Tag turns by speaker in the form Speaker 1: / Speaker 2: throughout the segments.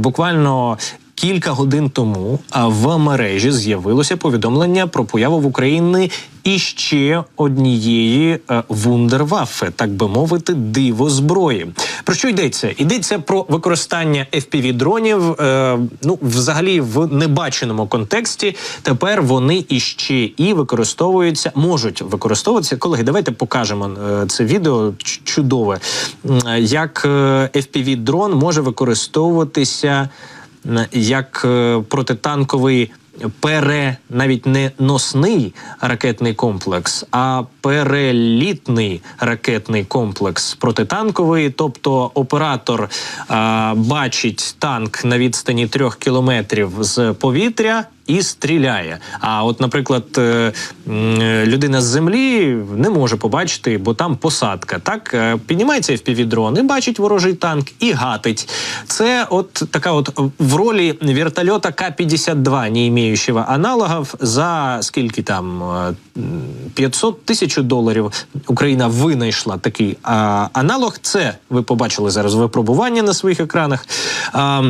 Speaker 1: Буквально кілька годин тому в мережі з'явилося повідомлення про появу в Україні іще однієї е, вундерваффе, так би мовити, диво зброї. Про що йдеться? Йдеться про використання fpv дронів. Е, ну, взагалі, в небаченому контексті. Тепер вони іще і використовуються, можуть використовуватися. Колеги, давайте покажемо е, це відео чудове, як е, fpv дрон може використовуватися як е, протитанковий. Пере навіть не носний ракетний комплекс, а перелітний ракетний комплекс протитанковий. Тобто оператор а, бачить танк на відстані трьох кілометрів з повітря. І стріляє. А от, наприклад, е, людина з землі не може побачити, бо там посадка. Так Е, піднімається FPV-дрон і бачить ворожий танк і гатить. Це от така от в ролі вертольота К-52, не імеючого аналогів, за скільки там е, 500 тисяч доларів Україна винайшла такий а, аналог. Це ви побачили зараз випробування на своїх екранах. А,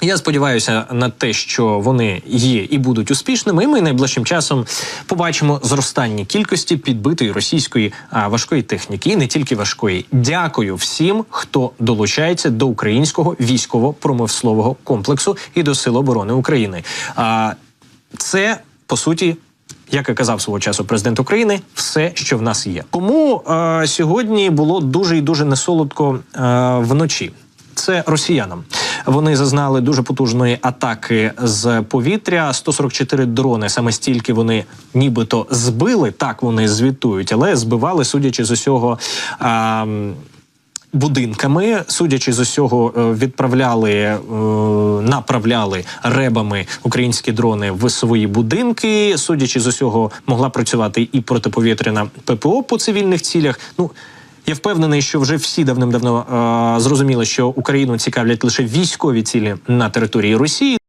Speaker 1: я сподіваюся на те, що вони є і будуть успішними. І ми найближчим часом побачимо зростання кількості підбитої російської важкої техніки, і не тільки важкої. Дякую всім, хто долучається до українського військово-промислового комплексу і до Сил оборони України. А, це по суті. Як і казав свого часу президент України, все, що в нас є. Тому е, сьогодні було дуже і дуже несолодко е, вночі. Це росіянам. Вони зазнали дуже потужної атаки з повітря. 144 дрони. Саме стільки вони нібито збили. Так вони звітують, але збивали, судячи з усього. А, Будинками, судячи з усього, е, відправляли, е, направляли ребами українські дрони в свої будинки. Судячи з усього, могла працювати і протиповітряна ППО по цивільних цілях. Ну я впевнений, що вже всі давним-давно е, зрозуміли, що Україну цікавлять лише військові цілі на території Росії.